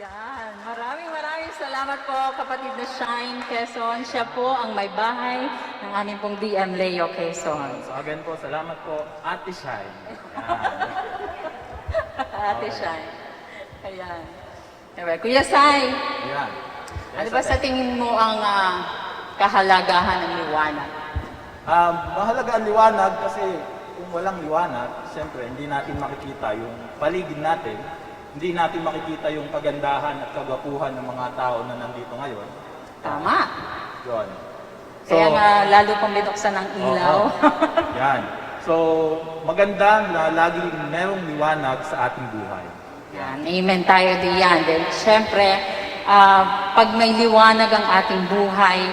Yan. Maraming maraming salamat po kapatid na Shine Quezon. Siya po ang may bahay ng aming pong DM Leo Quezon. So again po, salamat po, Ate. Yan. Ate Shine. Ayan. Diba? Kuya Sai, Yan. ano ba sa tingin mo ang ah, kahalagahan ng liwanag? Um, mahalaga ang liwanag kasi kung walang liwanag, siyempre hindi natin makikita yung paligid natin, hindi natin makikita yung kagandahan at kagwapuhan ng mga tao na nandito ngayon. Tama. Yun. Kaya nga lalo pang binuksan ng ilaw. Oo. Yan. So, maganda na laging merong liwanag sa ating buhay. Yan, amen tayo diyan. Then, syempre, ah, pag may liwanag ang ating buhay,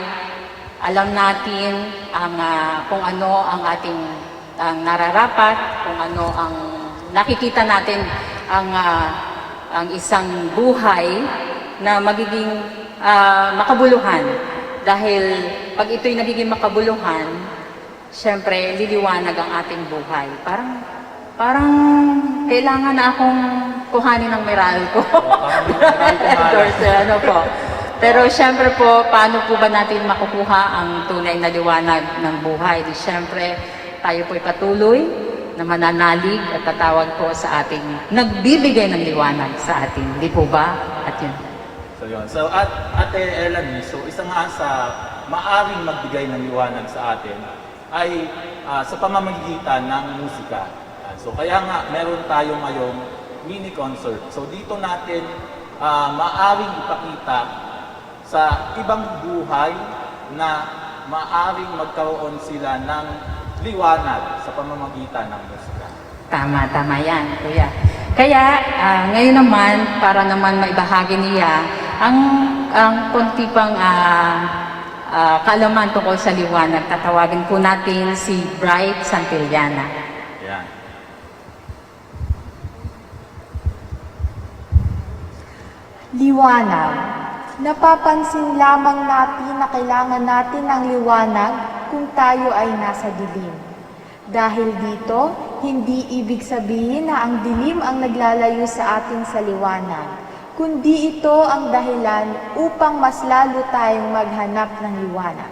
alam natin ang ah, kung ano ang ating ang nararapat, kung ano ang nakikita natin ang ah, ang isang buhay na magiging ah, makabuluhan. Dahil pag ito'y nagiging makabuluhan, syempre liliwanag ang ating buhay. Parang parang kailangan na akong kuhanin ng nga lang. Endorser, ano po. Pero syempre po, paano po ba natin makukuha ang tunay na liwanag ng buhay? Di syempre, tayo po'y patuloy na mananalig at tatawag po sa ating nagbibigay ng liwanag sa atin. Di po ba? At yun. So yun. So at Ate Elanie, so isa nga sa maaring magbigay ng liwanag sa atin ay ah, sa pamamagitan ng musika. Ah, so kaya nga meron tayo ngayong mini concert. So dito natin ah, maaring ipakita sa ibang buhay na maaring magkaroon sila ng liwanag sa pamamagitan ng musika. Tama, tama yan, kuya. Kaya, ah, ngayon naman, para naman maibahagi niya, ang, ang konti pang ah, ah, kaalaman tungkol sa liwanag, tatawagin po natin si Bright Santillana. Yan. Liwanag. Napapansin lamang natin na kailangan natin ng liwanag kung tayo ay nasa dilim. Dahil dito, hindi ibig sabihin na ang dilim ang naglalayo sa atin sa liwanag, kundi ito ang dahilan upang mas lalo tayong maghanap ng liwanag.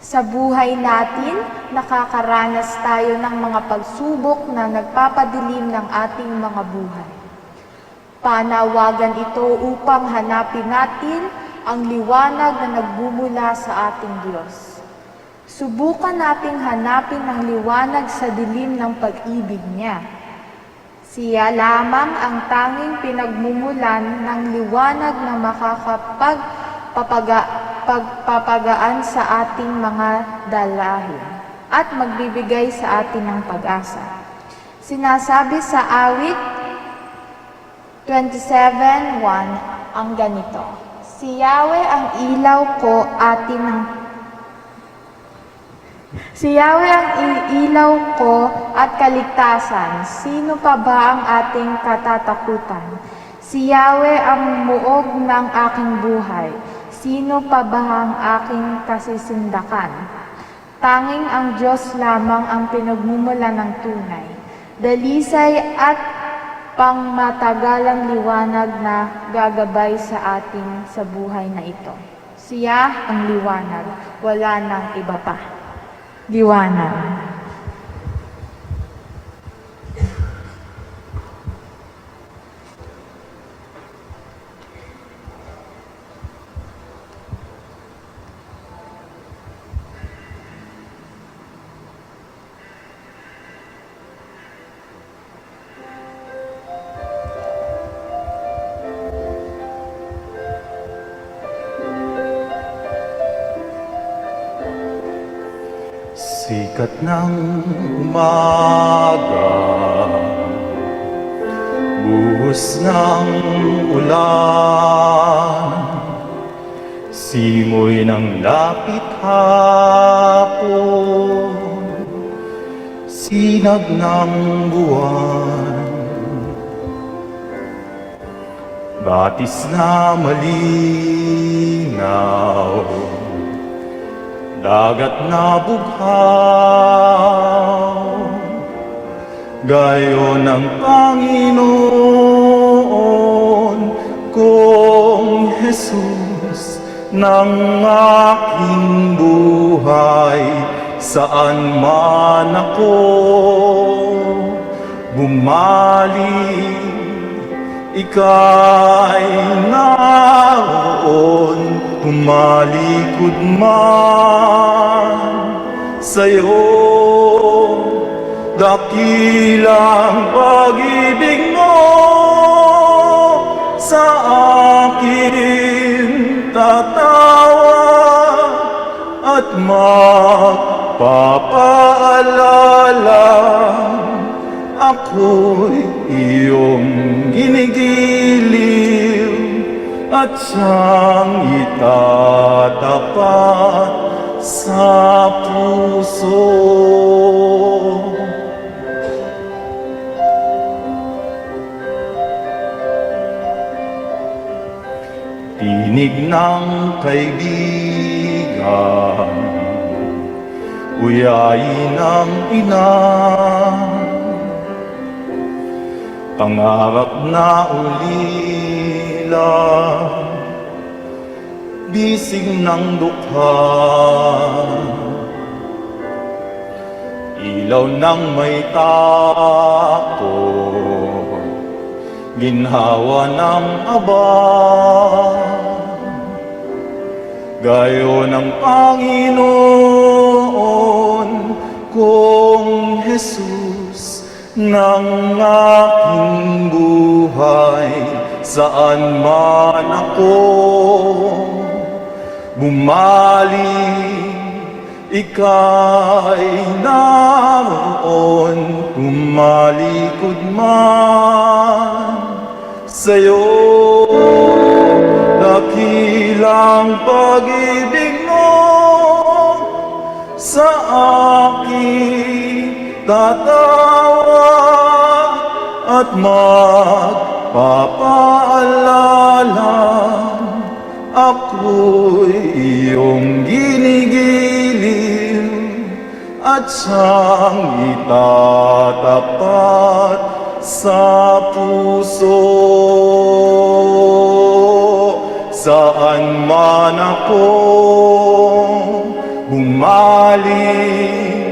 Sa buhay natin, nakakaranas tayo ng mga pagsubok na nagpapadilim ng ating mga buhay. Panawagan ito upang hanapin natin ang liwanag na nagbumula sa ating Diyos. Subukan nating hanapin ang liwanag sa dilim ng pag-ibig niya. Siya lamang ang tanging pinagmumulan ng liwanag na makakapagpapaga, pagpapagaan sa ating mga dalahin at magbibigay sa atin ng pag-asa. Sinasabi sa awit 27.1 ang ganito. Si Yahweh ang ilaw ko atin ng Si Yahweh ang ilaw ko at kaligtasan. Sino pa ba ang ating katatakutan? Si Yahweh ang muog ng aking buhay. Sino pa ba ang aking kasisindakan? Tanging ang Diyos lamang ang pinagmumula ng tunay. Dalisay at pangmatagalang liwanag na gagabay sa atin sa buhay na ito. Siya ang liwanag, wala nang iba pa. Liwanag. Sikat ng umaga. Buhos ng ulan. Simoy ng lapit hapon. Sinag ng buwan. Batis na malinaw Dagat na bughaw Gayon ng Panginoon ko Jesus ng aking buhay. Saan man ako bumalik ika'y naroon. Tumalikod man sa'yo. Dakilang pag-ibig mo sa akin tatawa at magpapaalala ako'y iyong ginigiliw at siyang itatapat sa puso. Tinig ng kaibigan, uyayin ng ina, pangarap na ulila, bisig ng dukha, ilaw ng may tako, ginhawa ng aba, gayo ng Panginoon kong Jesus ng aking buhay. Saan man ako bumalik ika'y naroon. Tumalikod man sa'yo dakilang pag-ibig mo sa akin tatawa at magpapaalala ako'y iyong ginigiliw at siyang itatapat sa puso. Saan man ako bumalik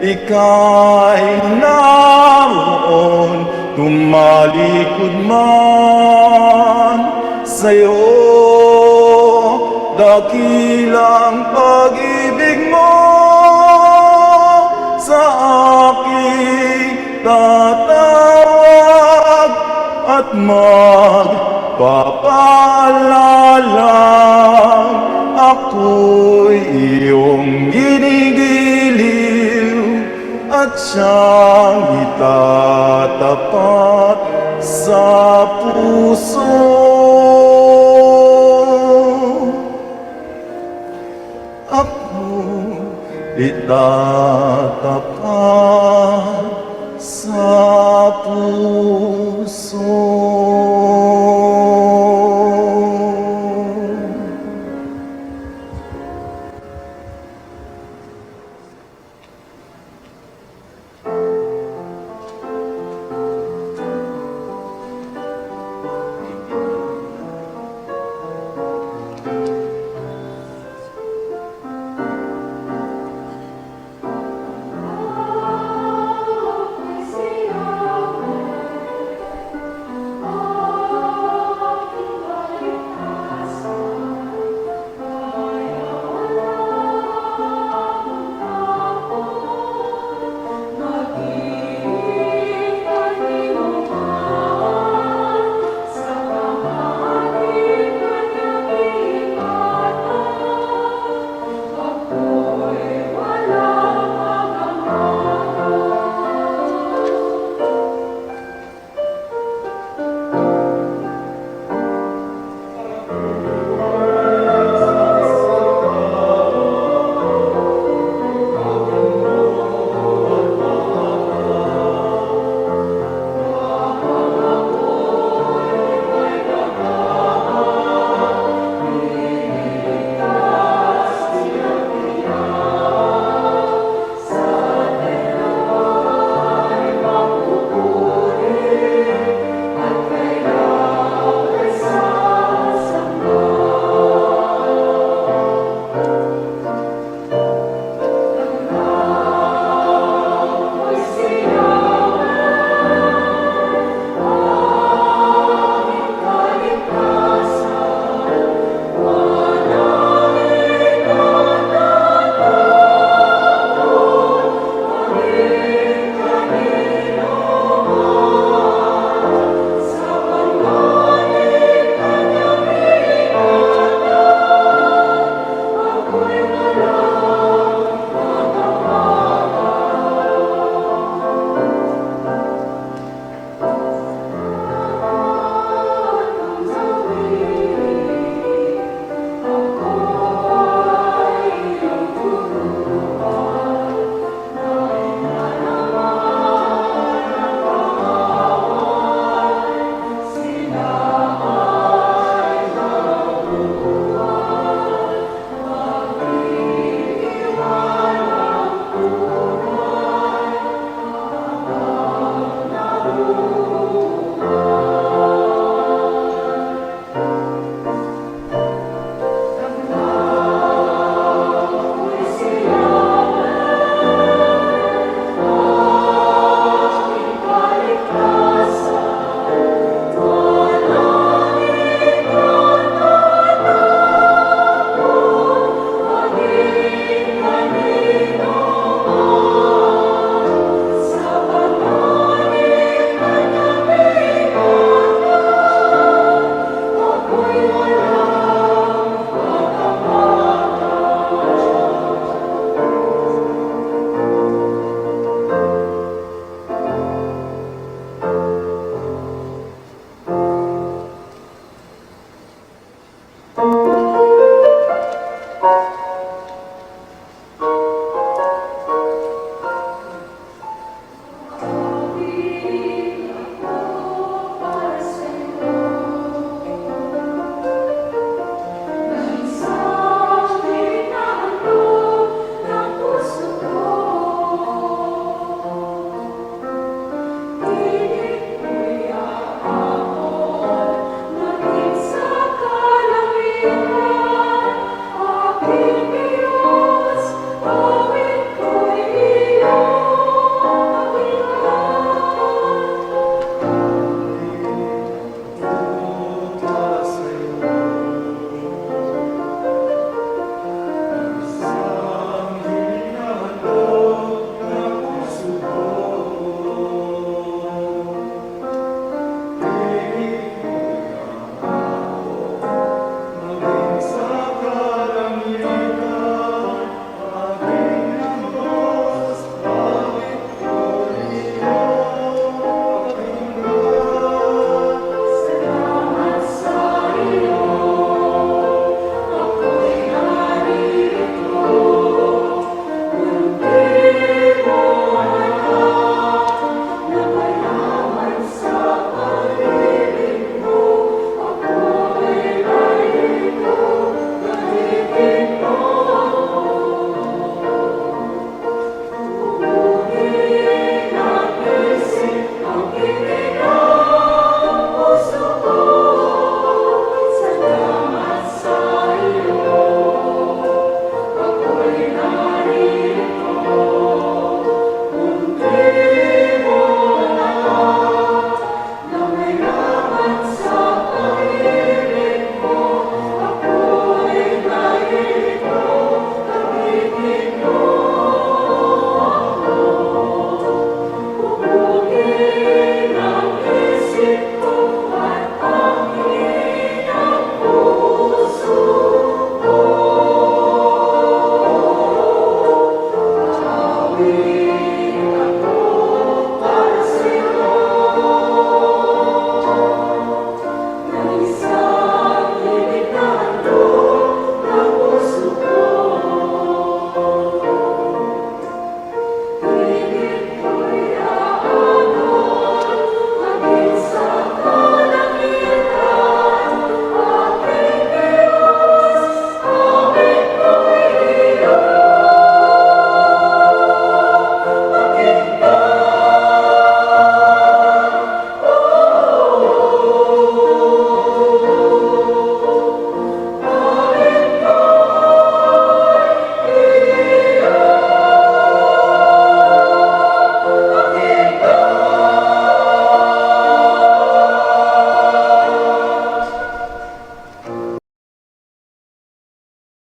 ika'y naroon. Tumalikod man sa'yo dakilang pag-ibig mo sa aking tatawag at magpapaalala ako'y iyong ginigiliw at siyang itatapat sa puso. Ako itatapat